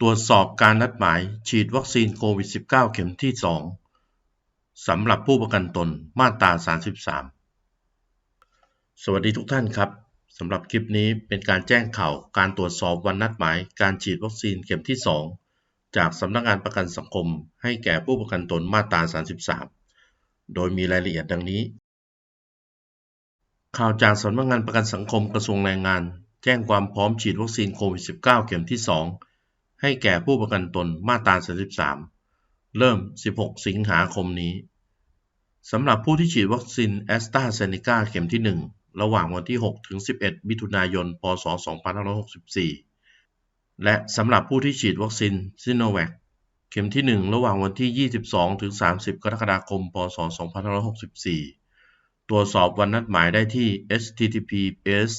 ตรวจสอบการนัดหมายฉีดวัคซีนโควิด -19 เข็มที่ 2 สำหรับผู้ประกันตนมาตรา 33 สวัสดีทุกท่านครับ สำหรับคลิปนี้เป็นการแจ้งข่าวการตรวจสอบวันนัดหมายการฉีดวัคซีนเข็มที่ 2 จากสำนักงานประกันสังคม ให้แก่ผู้ประกันตนมาตรา 33 โดยมีรายละเอียดดังนี้ ข่าวจากสำนักงานประกันสังคมกระทรวงแรงงาน แจ้งความพร้อมฉีดวัคซีนโควิด -19 เข็มที่ 2 ให้แก่ผู้ประกันตนมาตรา 33 เริ่ม 16 สิงหาคมนี้สำหรับผู้ที่ฉีดวัคซีนแอสตราเซเนกาเข็มที่ 1 ระหว่างวันที่ 6 ถึง 11 มิถุนายน พศ 2564 และสำหรับผู้ที่ฉีดวัคซีนซิโนแวคเข็มที่ 1 ระหว่างวันที่ 22 ถึง 30 กรกฎาคม พศ 2564 ตรวจสอบวันนัดหมายได้ที่ https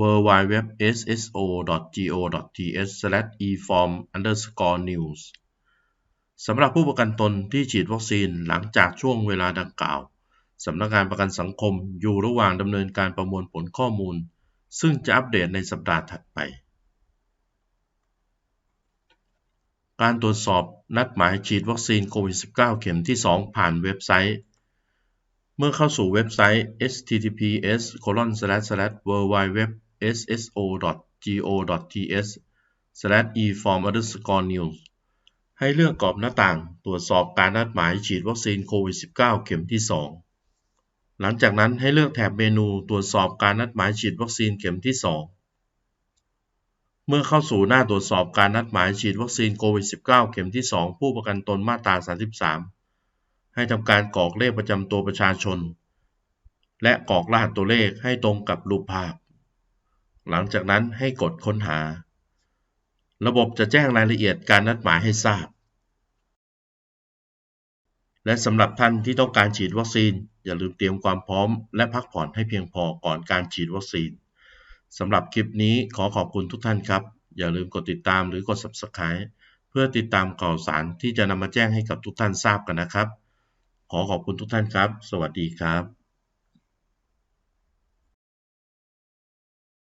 www.sso.go.th/eform_news สำหรับผู้ประกันตนที่ฉีดวัคซีนหลังจากช่วงเวลาดังกล่าว สำนักงานประกันสังคมอยู่ระหว่างดำเนินการประมวลผลข้อมูล ซึ่งจะอัปเดตในสัปดาห์ถัดไป การตรวจสอบนัดหมายฉีดวัคซีนโควิด -19 เข็มที่ 2 ผ่านเว็บไซต์เมื่อเข้าสู่เว็บไซต์ https://www sso.go.th/eformadscornew ให้เลือกกรอบหน้าต่างตรวจสอบการนัดหมายฉีดวัคซีนโควิด -19 เข็มที่ 2 หลังจากนั้นให้เลือกแถบเมนูตรวจสอบการนัดหมายฉีดวัคซีนเข็มที่ 2 เมื่อเข้าสู่หน้าตรวจสอบการนัดหมายฉีดวัคซีนโควิด -19 เข็มที่ 2 ผู้ประกันตนมาตรา 33 ให้ทำการกรอกเลขประจำตัวประชาชน และกรอกรหัสตัวเลขให้ตรงกับรูปภาพ หลังจากนั้นให้กดค้นหา ระบบจะแจ้งรายละเอียดการนัดหมายให้ทราบ และสำหรับท่านที่ต้องการฉีดวัคซีน อย่าลืมเตรียมความพร้อม และพักผ่อนให้เพียงพอก่อนการฉีดวัคซีนสำหรับคลิปนี้ขอขอบคุณทุกท่านครับ อย่าลืมกดติดตามหรือกด Subscribe เพื่อติดตามข่าวสารที่จะนำมาแจ้งให้กับทุกท่านทราบกันนะครับ ขอขอบคุณทุกท่านครับ สวัสดีครับ